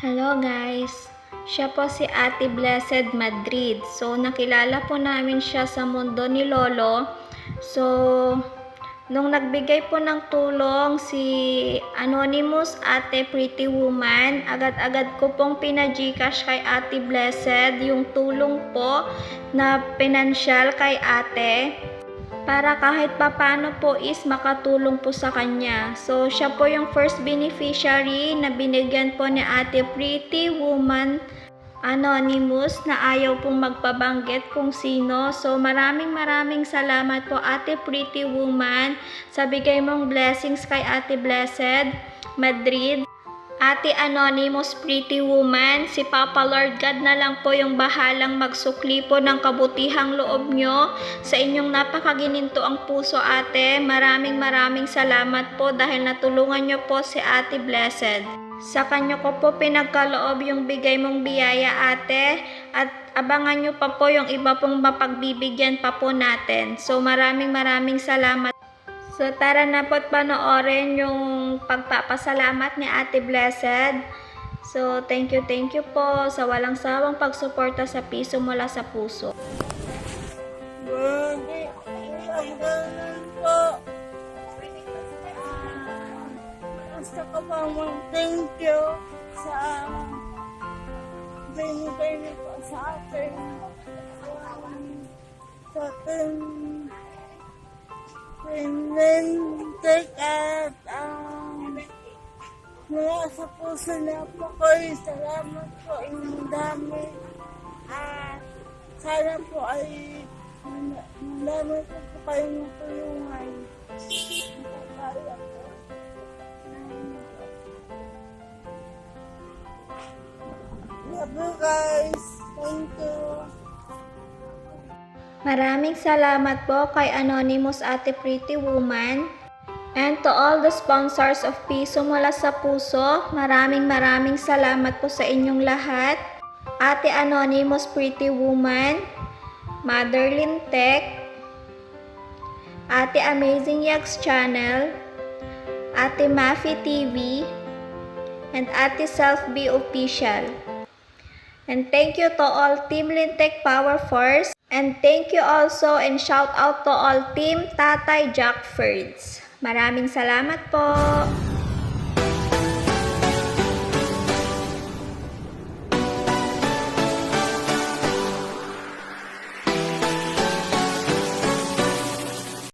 Hello guys! Siya po si Ate Blessed Madrid. So, nakilala po namin siya sa mundo ni Lolo. So, nung nagbigay po ng tulong si Anonymous Ate Pretty Woman, agad-agad ko pong pinagcash kay Ate Blessed yung tulong po na pinansyal kay ate para kahit papano po is makatulong po sa kanya. So, siya po yung first beneficiary na binigyan po ni Ate Pretty Woman Anonymous na ayaw pong magpabanggit kung sino. So, maraming maraming salamat po Ate Pretty Woman sa bigay mong blessings kay Ate Blessed Madrid. Ate Anonymous Pretty Woman, si Papa Lord God na lang po yung bahalang magsukli po ng kabutihang loob nyo sa inyong napakagininto ang puso ate. Maraming maraming salamat po dahil natulungan nyo po si Ate Blessed. Sa kanya ko po pinagkaloob yung bigay mong biyaya ate at abangan nyo pa po yung iba pong mapagbibigyan pa po natin. So maraming maraming salamat. So tara na po't panoorin yung pagpapasalamat ni Ate Blessed. So thank you, thank you po sa walang sawang pagsuporta sa piso mula sa puso. Mag-thank you sa binigay niyo po sa akin. Um, sa ating pinentek at um, mula sa puso niya po kayo. Salamat po yung dami. At sana po ay dami po po kayong tulungan. Kaya po. Love you guys. Thank you. Maraming salamat po kay Anonymous Ate Pretty Woman. And to all the sponsors of Piso mula sa puso, maraming maraming salamat po sa inyong lahat. Ate Anonymous Pretty Woman, Motherlin Tech, Ate Amazing Yags Channel, Ate Mafi TV, and Ate Self Be Official. And thank you to all Team Lintec Power Force. And thank you also and shout out to all Team Tatay Jack Fords. Maraming salamat po!